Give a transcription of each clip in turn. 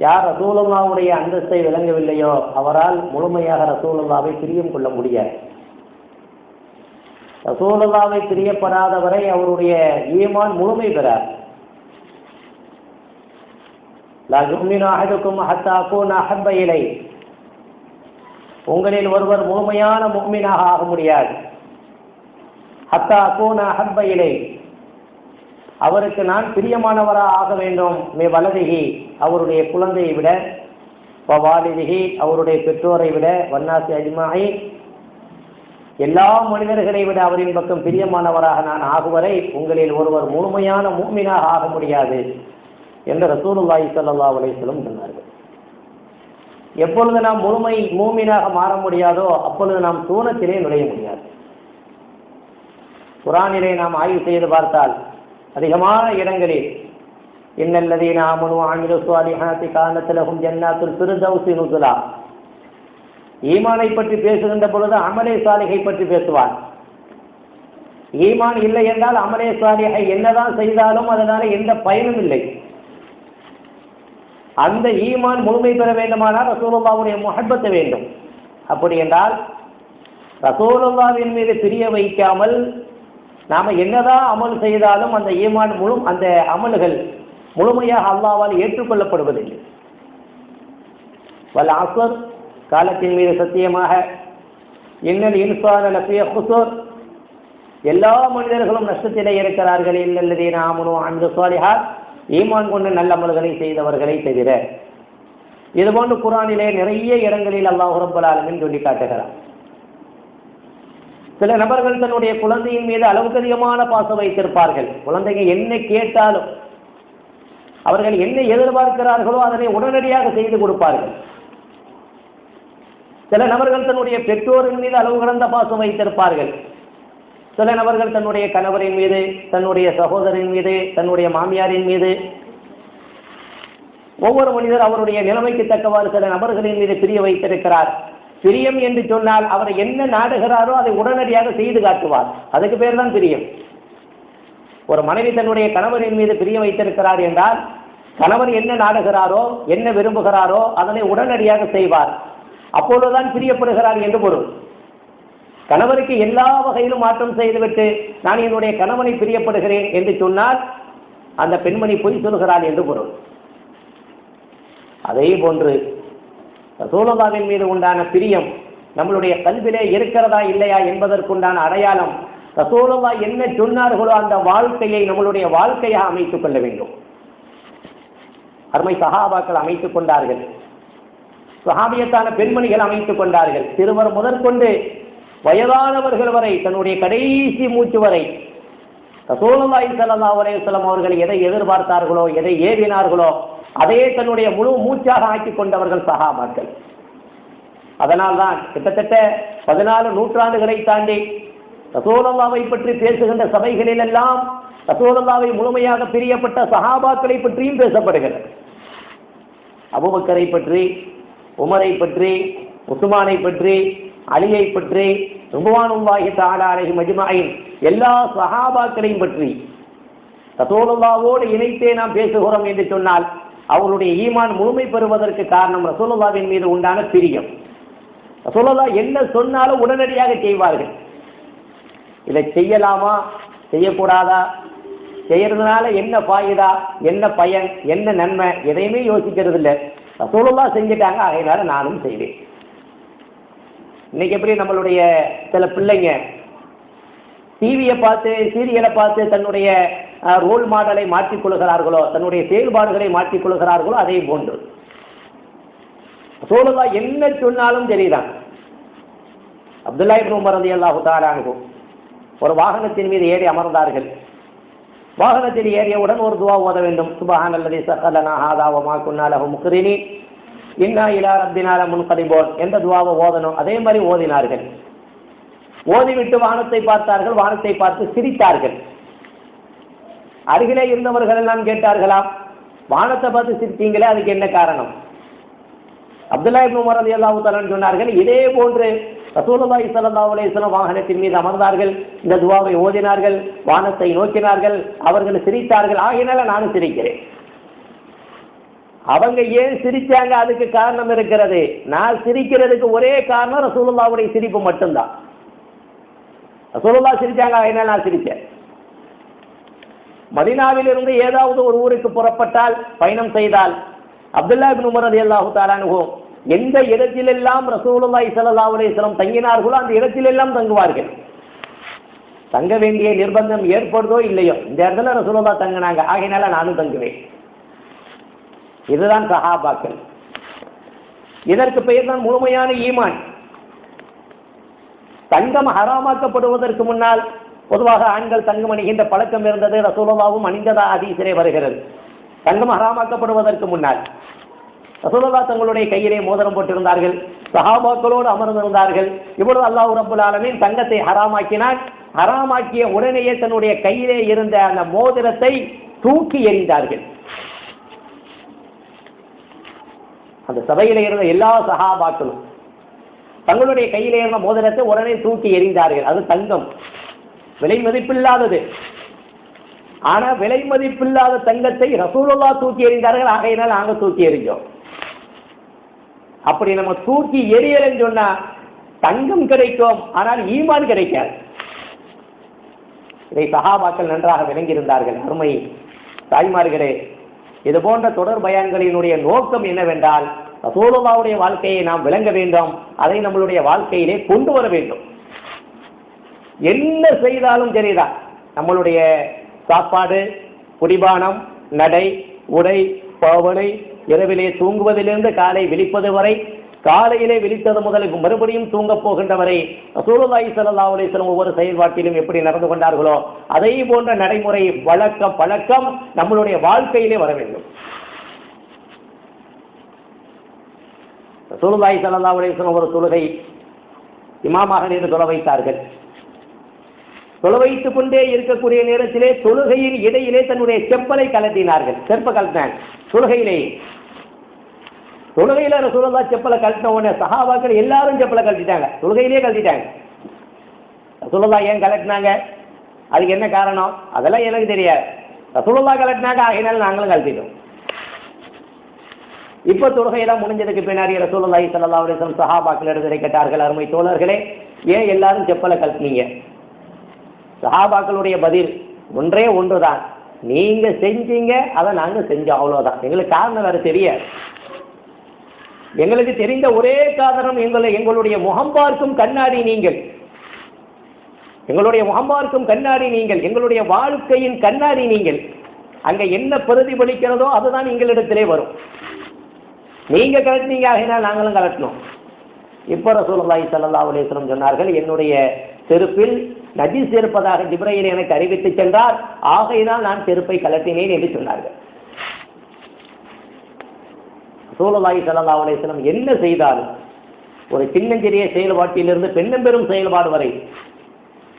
யார் ரசூலுல்லாவுடைய அந்தஸ்தை விளங்கவில்லையோ அவரால் முழுமையாக ரசூலுல்லாவை பிரியம் கொள்ள முடியாது. ரசூலுல்லாவை பிரியப்படாதவரை அவருடைய ஈமான் முழுமை பெறார் உங்களில் ஒருவர் முழுமையான முக்மீனாக ஆக முடியாது. ஹத்தா கூன் அஹப்ப இலை. அவருக்கு நான் பிரியமானவராக ஆக வேண்டும். மே வலதிகி அவருடைய குழந்தையை விட வாலிதிகி அவருடைய பெற்றோரை விட வன்னாசி அஜ்மாயி எல்லா மனிதர்களை விட அவரின் பக்கம் பிரியமானவராக நான் ஆகுவரை உங்களில் ஒருவர் முழுமையான மூமினாக ஆக முடியாது என்று ரசூலுல்லாஹி சல்லா அலைஹி சொன்னார்கள். எப்பொழுது நாம் முழுமை மூமினாக மாற முடியாதோ அப்பொழுது நாம் தூணத்திலே நுழைய முடியாது. குரானிலே நாம் ஆய்வு செய்து பார்த்தால் அதிகமான இடங்களில். இன்னல்லதீன ஆமனு ஆமிலு சுவாலிஹாத்தி கானத்திலகும் ஜன்னாத்துல் ஃபிர்தௌசி நுசுலா. ஈமானை பற்றி பேசுகின்ற பொழுது அமலே சாலிகை பற்றி பேசுவார். ஈமான் இல்லை என்றால் அமலே சாலிகை என்னதான் செய்தாலும் அதனால எந்த பயனும் இல்லை. அந்த ஈமான் முழுமை பெற வேண்டுமானால் ரசூலுல்லாவுடைய முஹப்பத்து வேண்டும். அப்படி என்றால் ரசூலுல்லாவின் மீது பிரிய வைக்காமல் நாம் என்னதான் அமல் செய்தாலும் அந்த ஈமான் முழு அந்த அமல்கள் முழுமையாக அல்லாவால் ஏற்றுக்கொள்ளப்படுவதில்லை. வல் அசர் காலத்தின் மீது சத்தியமாக இன்னல் இன்சான லஃபிய குசூர் எல்லா மனிதர்களும் நஷ்டத்திலே இருக்கிறார்கள். இல்லல்லதே நாமனோ அன்பு சாலிஹாத் ஈமான் கொண்டு நல்ல அமல்களை செய்தவர்களை தவிர. இதுபோன்று குரானிலே நிறைய இடங்களில் அல்லாஹ் ரப்பல் ஆலமின் சொல்லி காட்டுகிறார் சில நபர்கள் தன்னுடைய குழந்தையின் மீது அளவுக்கு அதிகமான பாசம் வைத்திருப்பார்கள். குழந்தைங்க என்ன கேட்டாலும் அவர்கள் என்ன எதிர்பார்க்கிறார்களோ அதனை உடனடியாக செய்து கொடுப்பார்கள். சில நபர்கள் தன்னுடைய பெற்றோரின் மீது அளவு கடந்த பாசம் வைத்திருப்பார்கள். சில நபர்கள் தன்னுடைய கணவரின் மீது தன்னுடைய சகோதரின் மீது தன்னுடைய மாமியாரின் மீது. ஒவ்வொரு மனிதர் அவருடைய நிலைமைக்கு தக்கவாறு சில நபர்களின் மீது பிரிய வைத்திருக்கிறார். பிரியம் என்று சொன்னால் அவர் என்ன நாடுகிறாரோ அதை உடனடியாக செய்து காட்டுவார். அதுக்கு பேர் தான் பிரியம். ஒரு மனைவி தன்னுடைய கணவரின் மீது பிரிய வைத்திருக்கிறார் என்றால் கணவர் என்ன நாடுகிறாரோ என்ன விரும்புகிறாரோ அதனை உடனடியாக செய்வார். அப்பொழுதுதான் பிரியப்படுகிறார் என்று பொருள். கணவருக்கு எல்லா வகையிலும் மாற்றம் செய்துவிட்டு நான் என்னுடைய கணவனை பிரியப்படுகிறேன் என்று சொன்னால் அந்த பெண்மணி பொய் சொல்கிறாள் என்று பொருள். அதே போன்று ரசூலுல்லாவின் மீது உண்டான பிரியம் நம்மளுடைய கல்விலே இருக்கிறதா இல்லையா என்பதற்குண்டான அடையாளம் ரசூலுல்லா என்ன சொன்னார்களோ அந்த வாழ்க்கையை நம்மளுடைய வாழ்க்கையாக அமைத்துக் கொள்ள வேண்டும். அருமை சஹாபாக்கள் அமைத்துக் கொண்டார்கள். சஹாபியத்தான பெண்மணிகள் அமைத்துக் கொண்டார்கள். சிறுவர் முதற்கொண்டு வயதானவர்கள் வரை தன்னுடைய கடைசி மூச்சு வரை ரசூலுல்லாஹி ஸல்லல்லாஹு அலைஹி வஸல்லம் அவர்கள் எதை எதிர்பார்த்தார்களோ எதை ஏவினார்களோ அதையே தன்னுடைய முழு மூச்சாக ஆக்கிக் கொண்டவர்கள் சகாபாக்கள். அதனால்தான் கிட்டத்தட்ட பதினாலு நூற்றாண்டுகளை தாண்டி ரசோலல்லாவை பற்றி பேசுகின்ற சபைகளில் எல்லாம் ரசோலல்லாவை முழுமையாக பிரியப்பட்ட சகாபாக்களை பற்றியும் பேசப்படுகிறது. அபுபக்கரை பற்றி உமரை பற்றி உசுமானை பற்றி அலியை பற்றி ருபவானுல்லாஹி தஆலா அலைஹி எல்லா சஹாபாக்களையும் பற்றி ரசூலுல்லாவோடு இணைத்தே நாம் பேசுகிறோம் என்று சொன்னால் அவருடைய ஈமான் முழுமை பெறுவதற்கு காரணம் ரசோல்லாவின் மீது உண்டான பிரியம். ரசோல்லா என்ன சொன்னாலும் உடனடியாக செய்வார்கள். இதை செய்யலாமா? செய்யக்கூடாதா? செய்யறதுனால என்ன பாயுதா? என்ன பயன்? என்ன நன்மை? எதையுமே யோசிக்கிறது இல்லை ரசூலுல்லா செஞ்சுட்டாங்க அதனால நானும் செய்வேன். இன்னைக்கு எப்படி நம்மளுடைய சில பிள்ளைங்க டிவியை பார்த்து சீரியலை பார்த்து தன்னுடைய ரோல் மாடலை மாற்றிக் கொள்கிறார்களோ தன்னுடைய செயல்பாடுகளை மாற்றிக் கொள்கிறார்களோ அதே போன்று. சோழலா என்ன சொன்னாலும் சரிதான். அப்துல்லா இப்னு உமர் ரலியல்லாஹு ஒரு வாகனத்தின் மீது ஏறி அமர்ந்தார்கள். வாகனத்தில் ஏறியவுடன் ஒரு துவா ஓத வேண்டும். சுபஹான் அல்லது சகலனா ஹாதாவமா குன்னாலஹு முக்ரினி. இன்னா இலா ரப்பினால லமுன்கலிபூன் எந்த துவாவை ஓதணும். அதே மாதிரி ஓதினார்கள். ஓதிவிட்டு வானத்தை பார்த்தார்கள். வானத்தை பார்த்து சிரித்தார்கள். அருகிலே இருந்தவர்கள் எல்லாம் கேட்டார்களாம் வானத்தை பார்த்து சிரித்தீங்களே அதுக்கு என்ன காரணம்? அப்துல்லா இப்னு உமர் ரலியல்லாஹு தஆலா சொன்னார்கள் இதே போன்று ரசூலுல்லாஹி ஸல்லல்லாஹு அலைஹி வஸல்லம் வாகனத்தின் மீது அமர்ந்தார்கள் இந்த துவாவை ஓதினார்கள் வானத்தை நோக்கினார்கள் அவர்கள் சிரித்தார்கள் ஆகினால நானும் சிரிக்கிறேன். அவங்க ஏன் சிரிச்சாங்க? அதுக்கு காரணம் இருக்கிறது. நான் சிரிக்கிறதுக்கு ஒரே காரணம் ரசூலுல்லாவுடைய சிரிப்பு மட்டும்தான். ரசூலுல்லா சிரிச்சாங்க அதனால நான் சிரிச்சேன். மதினாவிலிருந்து ஏதாவது ஒரு ஊருக்கு புறப்பட்டால் பயணம் செய்தால் அப்துல்லா பின் உமர் அலி அல்லாஹு அன்ஹு எந்த இடத்திலெல்லாம் ரசூலுல்லாஹி ஸல்லல்லாஹு அலைஹி தங்கினார்களோ அந்த இடத்திலெல்லாம் தங்குவார்கள். தங்க வேண்டிய நிர்பந்தம் ஏற்படுதோ இல்லையோ இந்த இடத்துல ரசூலுல்லா தங்கினாங்க ஆகையினால நானும் தங்குவேன். இதுதான் சஹாபாக்கள். இதற்கு பெயர் தான் முழுமையான ஈமான். தங்கம் ஹராமாக்கப்படுவதற்கு முன்னால் பொதுவாக ஆண்கள் தங்கம் அணிகின்ற பழக்கம் இருந்தது. ரசூலுல்லாவும் அணிந்ததா அதீசிலே வருகிறது. தங்கம் ஹராமாக்கப்படுவதற்கு முன்னால் ரசூலுல்லா தங்களுடைய கையிலே மோதிரம் போட்டிருந்தார்கள். சஹாபாக்களோடு அமர்ந்திருந்தார்கள். இவ்வளவு அல்லாஹ் ரப்புல் தங்கத்தை ஹராமாக்கினார் ஹராமாக்கிய உடனேயே தன்னுடைய கையிலே இருந்த அந்த மோதிரத்தை தூக்கி எறிந்தார்கள். அந்த சபையில இருந்த எல்லா சகாபாக்களும் தங்களுடைய கையில இருந்த மோதிரத்தை உடனே தூக்கி எறிந்தார்கள். அது தங்கம். விலை மதிப்பில்லாதது. ஆனா விலை மதிப்பில்லாத தங்கத்தை ரசூலுல்லா தூக்கி எறிந்தார்கள் ஆகையினால் நாங்க தூக்கி எறிஞ்சோம். அப்படி நம்ம தூக்கி எரியலன்னு சொன்னா தங்கம் கிடைக்கும் ஆனால் ஈமான் கிடைக்காது. இதை சகாபாக்கள் நன்றாக விளங்கியிருந்தார்கள். அருமை தாய்மார்களே இது போன்ற தொடர் பயான்களினுடைய நோக்கம் என்னவென்றால் ரசூலுல்லாவுடைய வாழ்க்கையை நாம் விளங்க வேண்டும் அதை நம்மளுடைய வாழ்க்கையிலே கொண்டு வர வேண்டும். என்ன செய்தாலும் சரிதான். நம்மளுடைய சாப்பாடு குடிபானம் நடை உடை பாவனை இரவிலே தூங்குவதிலிருந்து காலை விழிப்பது வரை காலையிலே விழித்தது முதல் மறுபடியும் தூங்கப் போகின்ற வரை சூழலாய் ஸல்லல்லாஹு ஒவ்வொரு செயல்பாட்டிலும் எப்படி நடந்து கொண்டார்களோ அதே போன்ற நடைமுறை வழக்கம் பழக்கம் நம்மளுடைய வாழ்க்கையிலே வர வேண்டும். சூழலாய் ஸல்லல்லாஹு அலைஹி ஒரு தொழுகை இமாமாக நின்று தொலை வைத்தார்கள். தொலை வைத்துக் கொண்டே இருக்கக்கூடிய நேரத்திலே தொழுகையின் இடையிலே தன்னுடைய செப்பலை கலட்டினார்கள் செப்ப கலட்டினாங்க தொழுகையிலே. தொழுகையில ரசூலுல்லாஹ் செப்பலை கலட்டின உடனே சஹாபாக்கள் எல்லாரும் செப்பலை கழட்டிட்டாங்க தொழுகையிலே கழட்டிட்டாங்க ரசூலுல்லாஹ் ஏன் கலட்டினாங்க அதுக்கு என்ன காரணம்? அதெல்லாம் எனக்கு தெரியாது. ரசூலுல்லாஹ் கலட்டினாங்க ஆகையினால நாங்களும் கழட்டிட்டோம் இப்போ தொழுகையெல்லாம் முடிஞ்சதுக்கு பின்னாடி ரசூலுல்லாஹி சல்லா அலைஹி சஹாபாக்கள் எடுத்து கேட்டார்கள் அருமை தோழர்களே ஏன் எல்லாரும் செப்பலை கழட்டினீங்க சஹாபாக்களுடைய பதில் ஒன்றே ஒன்றுதான். நீங்க செஞ்சீங்க அதை நாங்க செஞ்சோம் அவ்வளவுதான். எங்களுக்கு காரணம் வேற தெரியாது எங்களுக்கு தெரிந்த ஒரே காரணம் எங்களை எங்களுடைய முகம் பார்க்கும் கண்ணாடி நீங்கள். எங்களுடைய முகம் பார்க்கும் கண்ணாடி நீங்கள். எங்களுடைய வாழ்க்கையின் கண்ணாடி நீங்கள். அங்க என்ன பிரதிபலிக்கிறதோ அதுதான் எங்களிடத்திலே வரும். நீங்க கலட்டினீங்க ஆகினால் நாங்களும் கலட்டினோம் இப்போ ரசூலுல்லாஹி ஸல்லல்லாஹு அலைஹி சொன்னார்கள் என்னுடைய செருப்பில் நஜீஸ் இருப்பதாக ஜிப்ரையில் எனக்கு அறிவித்து சென்றார். ஆகையினால் நான் செருப்பை கலத்தினேன் என்று சொன்னார்கள். ரசூலுல்லாஹி ஸல்லல்லாஹு அலைஹி என்ன செய்தாலும் ஒரு சின்னஞ்சிறிய செயல்பாட்டிலிருந்து பெண்ணம்பெரும் செயல்பாடு வரை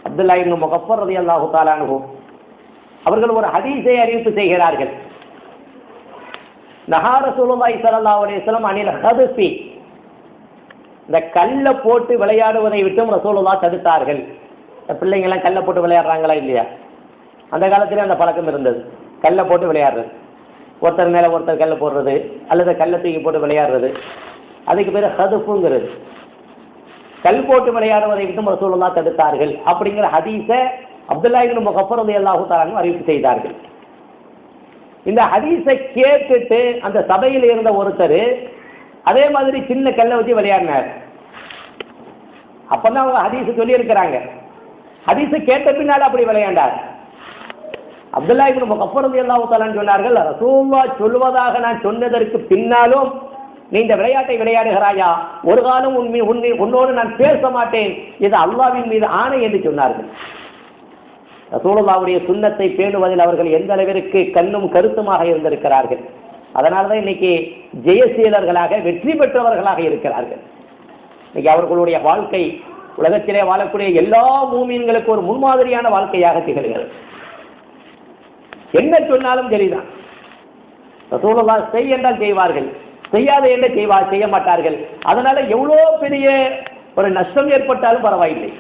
அப்துல்லா இப்னு முகஃபர் ரலியல்லாஹு தஆலா அவர்கள் ஒரு ஹதீஸை அறிவிப்பு செய்கிறார்கள். நகார சூழலாய் ஸல்லல்லாஹு சிலம் அணில அனில் இந்த கல்லை போட்டு விளையாடுவதை விட்டும் ரசூலுல்லா தடுத்தார்கள். பிள்ளைங்கள்லாம் பிள்ளைங்க எல்லாம் கல்லை போட்டு விளையாடுறாங்களா இல்லையா? அந்த காலத்திலே அந்த பழக்கம் இருந்தது. கல்லை போட்டு விளையாடுறது. ஒருத்தர் மேலே ஒருத்தர் கல்லை போடுறது அல்லது கல்லை தூக்கி போட்டு விளையாடுறது. அதுக்கு பேர் ஹதுஃபுங்கிறது. கல் போட்டு விளையாடுவதை விட்டு ரசூலுல்லாஹ் தடுத்தார்கள் அப்படிங்கிற ஹதீஸை அப்துல்லா இப்னு வந்து எல்லா தஆலா அறிவிப்பு செய்தார்கள். இந்த ஹதீஸை கேட்டுட்டு அந்த சபையில் இருந்த ஒருத்தர் அதே மாதிரி சின்ன கல்லை வச்சு விளையாடினார். அப்பதான் அவங்க ஹதீஸ் சொல்லி இருக்கிறாங்க ஹதீஸை கேட்ட பின்னால் அப்படி விளையாண்டார். அப்துல்லா இப்னு முகஃபர் ரலியல்லாஹு தஆலா சொன்னார்கள் ரசூலுல்லாஹ் சொல்வதாக நான் சொன்னதற்கு பின்னாலும் நீ இந்த விளையாட்டை விளையாடுகிறாயா? ஒரு காலம் உன் மீ- உன்னோடு நான் பேச மாட்டேன். இது அல்லாவின் மீது ஆணை என்று சொன்னார்கள். ரசூலுல்லாவுடைய சுண்ணத்தை பேணுவதில் அவர்கள் எந்த அளவிற்கு கண்ணும் கருத்துமாக இருந்திருக்கிறார்கள்? அதனால தான் இன்னைக்கு ஜெயசீலர்களாக வெற்றி பெற்றவர்களாக இருக்கிறார்கள். இன்னைக்கு அவர்களுடைய வாழ்க்கை உலகத்திலே வாழக்கூடிய எல்லா மூமீன்களுக்கு ஒரு முன்மாதிரியான வாழ்க்கையாக திகழ்கிறது. என்ன சொன்னாலும் சரிதான். ரசூலுல்லா செய் என்றால் செய்வார்கள். செய்யாத என்ன செய்வா செய்ய மாட்டார்கள். அதனால எவ்வளோ பெரிய ஒரு நஷ்டம் ஏற்பட்டாலும் பரவாயில்லை.